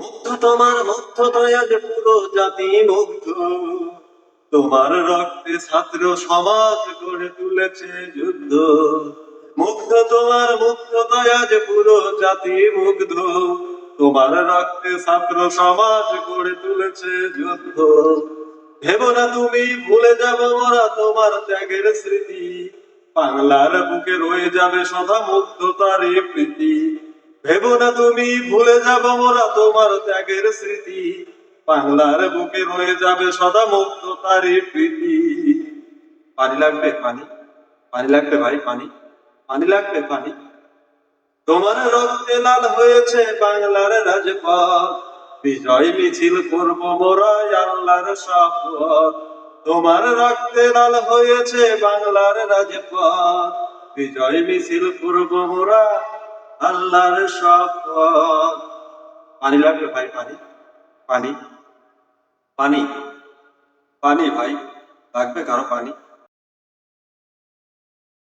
মুগ্ধ তোমার মুগ্ধ দয়াজ পুরো জাতি মুগ্ধ তোমার রক্তে ছাত্র সমাজ গড়ে তুলেছে যুদ্ধ। মুগ্ধ তোমার মুগ্ধ দয়াজ পুরো জাতি মুগ্ধ তোমার রক্তে ছাত্র সমাজ গড়ে তুলেছে যুদ্ধ। ভেব না তুমি, ভুলে যাব মোরা তোমার ত্যাগের স্মৃতি। বাংলার বুকে রয়ে যাবে সদা মুগ্ধতারই প্রীতি। ভেবো না তুমি, ভুলে যাব মোরা তোমার ত্যাগের স্মৃতি। বাংলার বুকে রয়ে যাবে সদা মুক্ত তারি প্রীতি। পানি লাগবে, পানি। পানি লাগবে ভাই, পানি। পানি লাগবে, পানি। তোমার রক্তে লাল হয়েছে বাংলার রাজপথ। বিজয় মিছিল করব মোরা আল্লাহর শপথ। তোমার রক্তে লাল হয়েছে বাংলার রাজপথ। বিজয় মিছিল করব মোরা আল্লাহর শপথ। পানি লাগবে ভাই পানি পানি পানি পানি ভাই লাগবে কারও পানি?